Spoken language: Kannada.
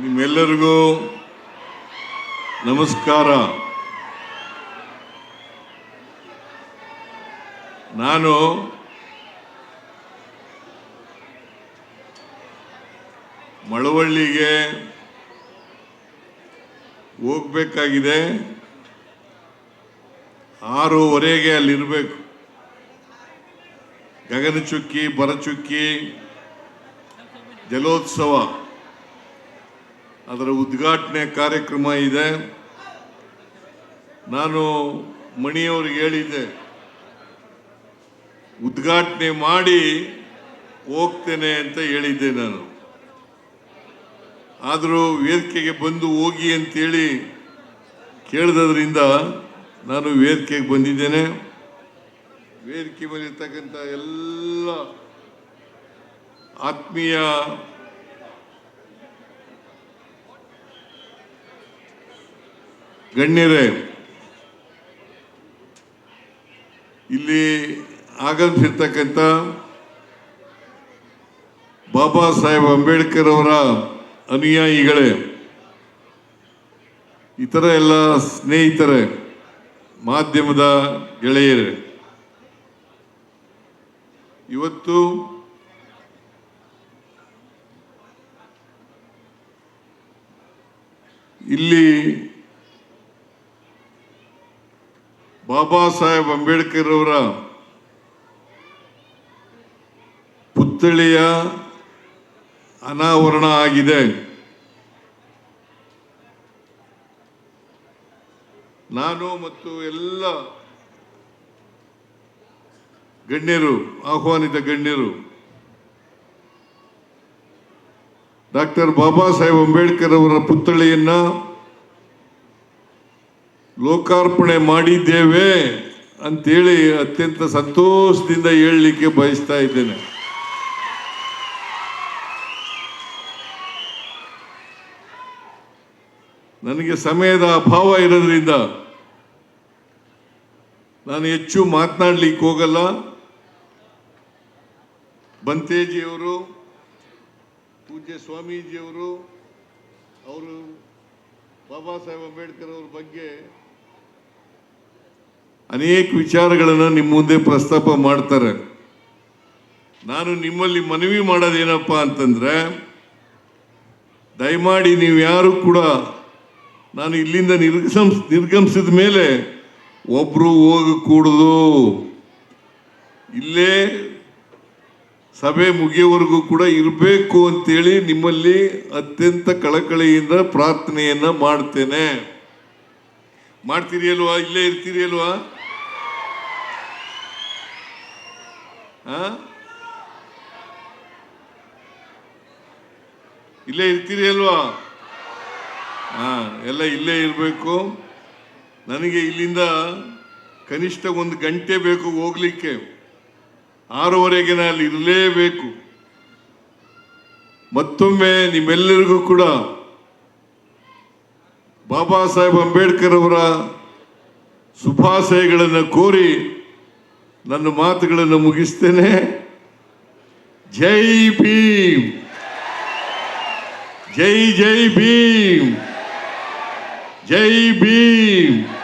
ನಿಮ್ಮೆಲ್ಲರಿಗೂ ನಮಸ್ಕಾರ. ನಾನು ಮಳವಳ್ಳಿಗೆ ಹೋಗ್ಬೇಕಾಗಿದೆ. ಆರೂವರೆಗೆ ಅಲ್ಲಿರಬೇಕು. ಗಗನಚುಕ್ಕಿ ಬರಚುಕ್ಕಿ ಜಲೋತ್ಸವ. ಅದರ ಉದ್ಘಾಟನೆ ಕಾರ್ಯಕ್ರಮ ಇದೆ. ನಾನು ಮಣಿಯವ್ರಿಗೆ ಹೇಳಿದ್ದೆ, ಉದ್ಘಾಟನೆ ಮಾಡಿ ಹೋಗ್ತೇನೆ ಅಂತ ಹೇಳಿದ್ದೆ ನಾನು. ಆದರೂ ವೇದಿಕೆಗೆ ಬಂದು ಹೋಗಿ ಅಂತೇಳಿ ಕೇಳಿದ್ರಿಂದ ನಾನು ವೇದಿಕೆಗೆ ಬಂದಿದ್ದೇನೆ. ವೇದಿಕೆ ಮೇಲಿರ್ತಕ್ಕಂಥ ಎಲ್ಲ ಆತ್ಮೀಯ ಗಣ್ಯರೇ, ಇಲ್ಲಿ ಆಗಮಿಸಿರ್ತಕ್ಕಂಥ ಬಾಬಾ ಸಾಹೇಬ್ ಅಂಬೇಡ್ಕರ್ ಅವರ ಅನುಯಾಯಿಗಳೇ, ಇತರ ಎಲ್ಲ ಸ್ನೇಹಿತರೆ, ಮಾಧ್ಯಮದ ಗೆಳೆಯರೇ, ಇವತ್ತು ಇಲ್ಲಿ ಬಾಬಾ ಸಾಹೇಬ್ ಅಂಬೇಡ್ಕರ್ ಅವರ ಪುತ್ಥಳಿಯ ಅನಾವರಣ ಆಗಿದೆ. ನಾನು ಮತ್ತು ಎಲ್ಲ ಗಣ್ಯರು, ಆಹ್ವಾನಿತ ಗಣ್ಯರು, ಡಾಕ್ಟರ್ ಬಾಬಾ ಸಾಹೇಬ್ ಅಂಬೇಡ್ಕರ್ ಅವರ ಪುತ್ಥಳಿಯನ್ನ ಲೋಕಾರ್ಪಣೆ ಮಾಡಿದ್ದೇವೆ ಅಂತೇಳಿ ಅತ್ಯಂತ ಸಂತೋಷದಿಂದ ಹೇಳಲಿಕ್ಕೆ ಬಯಸ್ತಾ ಇದ್ದೇನೆ. ನನಗೆ ಸಮಯದ ಅಭಾವ ಇರೋದ್ರಿಂದ ನಾನು ಹೆಚ್ಚು ಮಾತನಾಡ್ಲಿಕ್ಕೆ ಹೋಗಲ್ಲ. ಬಂತೇಜಿಯವರು, ಪೂಜ್ಯ ಸ್ವಾಮೀಜಿಯವರು, ಅವರು ಬಾಬಾ ಸಾಹೇಬ್ ಅಂಬೇಡ್ಕರ್ ಅವ್ರ ಬಗ್ಗೆ ಅನೇಕ ವಿಚಾರಗಳನ್ನು ನಿಮ್ಮ ಮುಂದೆ ಪ್ರಸ್ತಾಪ ಮಾಡ್ತಾರೆ. ನಾನು ನಿಮ್ಮಲ್ಲಿ ಮನವಿ ಮಾಡೋದೇನಪ್ಪ ಅಂತಂದರೆ, ದಯಮಾಡಿ ನೀವು ಯಾರು ಕೂಡ ನಾನು ಇಲ್ಲಿಂದ ನಿರ್ಗಮ್ ನಿರ್ಗಮಿಸಿದ ಮೇಲೆ ಒಬ್ಬರು ಹೋಗಕೂಡದು ಇಲ್ಲೇ ಸಭೆ ಮುಗಿಯೋವರೆಗೂ ಕೂಡ ಇರಬೇಕು ಅಂತೇಳಿ ನಿಮ್ಮಲ್ಲಿ ಅತ್ಯಂತ ಕಳಕಳಿಯಿಂದ ಪ್ರಾರ್ಥನೆಯನ್ನು ಮಾಡ್ತೇನೆ. ಮಾಡ್ತೀರಿ ಅಲ್ವಾ? ಇಲ್ಲೇ ಇರ್ತೀರಿ ಅಲ್ವಾ? ಇಲ್ಲೇ ಇರ್ತೀರಿ ಅಲ್ವಾ? ಹಾ, ಎಲ್ಲ ಇಲ್ಲೇ ಇರಬೇಕು. ನನಗೆ ಇಲ್ಲಿಂದ ಕನಿಷ್ಠ ಒಂದು ಗಂಟೆ ಬೇಕು ಹೋಗ್ಲಿಕ್ಕೆ. ಆರೂವರೆಗೆ ಅಲ್ಲಿ ಇರಲೇಬೇಕು. ಮತ್ತೊಮ್ಮೆ ನಿಮ್ಮೆಲ್ಲರಿಗೂ ಕೂಡ ಬಾಬಾ ಸಾಹೇಬ್ ಅಂಬೇಡ್ಕರ್ ಅವರ ಶುಭಾಶಯಗಳನ್ನು ಕೋರಿ ನನ್ನ ಮಾತುಗಳನ್ನು ಮುಗಿಸ್ತೇನೆ. ಜೈ ಭೀಮ್. ಜೈ ಜೈ ಭೀಮ್. ಜೈ ಭೀಮ್.